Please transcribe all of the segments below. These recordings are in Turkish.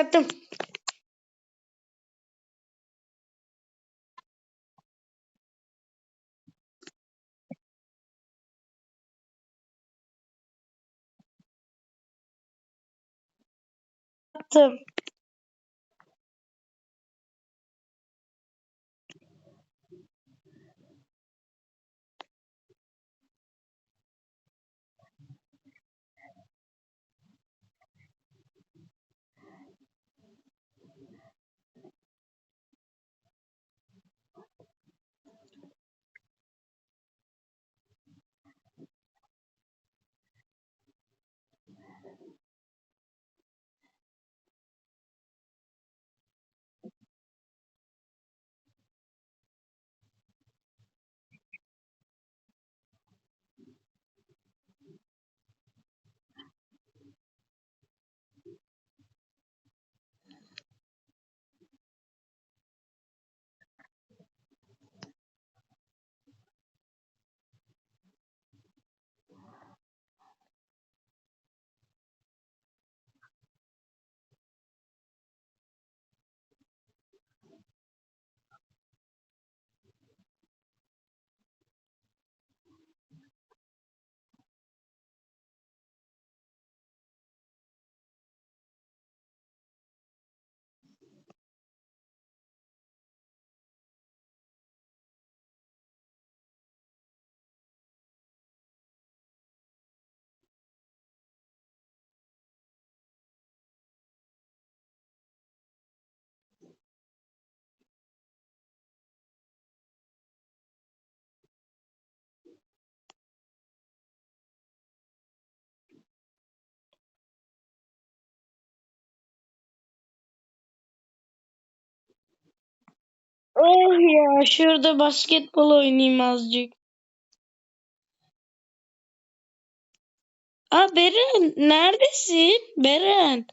Yaptım. Yaptım. Oh ya şurada basketbol oynayayım azıcık. Aa Beren neredesin? Beren.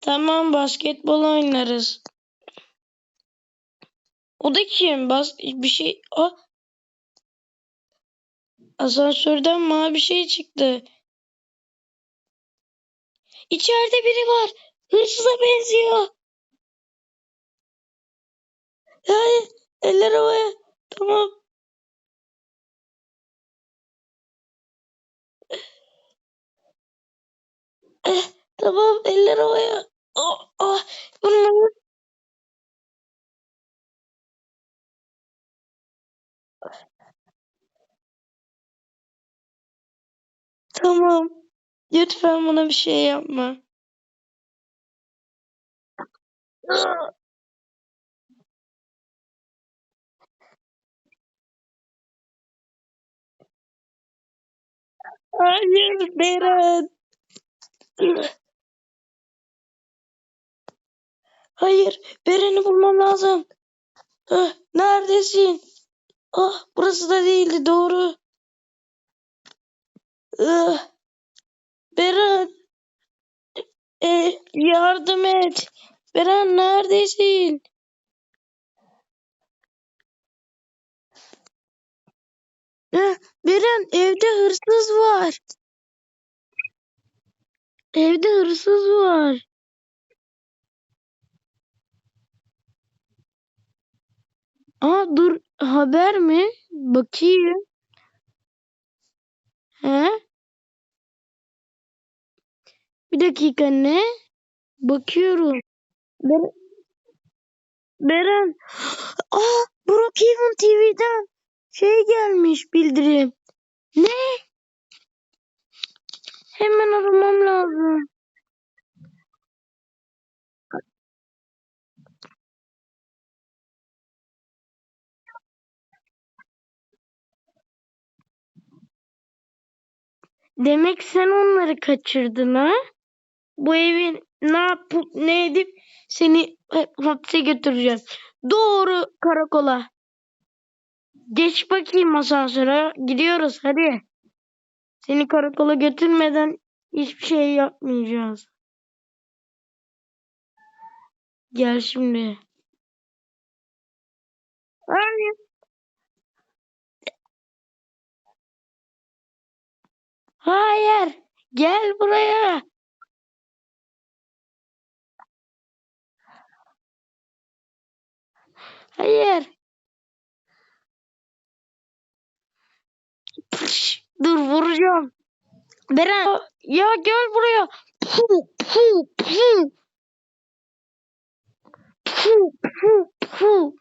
Tamam basketbol oynarız. O da kim? Bas bir şey. Aa. Asansörden mavi şey çıktı. İçeride biri var. Hırsıza benziyor. Hayır. Eller havaya. Tamam. Eh, tamam eller havaya. Oh, oh. Vurma. Tamam. Lütfen bana bir şey yapma. Hayır Beren. Hayır. Beren'i bulmam lazım. Neredesin? Ah, burası da değildi doğru. Ah, Beren. E, yardım et. Beren neredesin? Ah, Beren evde hırsız var. Evde hırsız var. Aa dur haber mi? Bakayım. He? Bir dakika ne? Bakıyorum. Ber Beren. Aa Brookhaven TV'den şey gelmiş bildirim. Ne? Hemen aramam lazım. Demek sen onları kaçırdın ha? Bu evin ne yapıp ne edip seni hapse götüreceğim. Doğru karakola. Geç bakayım asansöre. Gidiyoruz hadi. Seni karakola götürmeden hiçbir şey yapmayacağız. Gel şimdi. Hayır. Hayır. Gel buraya. Hayır. Dur vuracağım. Beren ya gel buraya. Puh, puh, puh. Puh, puh, puh.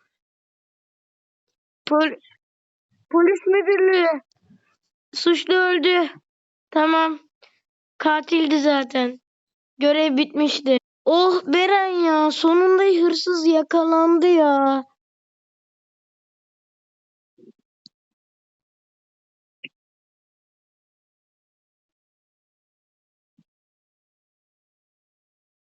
Pol polis müdürlüğü. Suçlu öldü. Tamam. Katildi zaten. Görev bitmişti. Oh Beren ya sonunda hırsız yakalandı ya.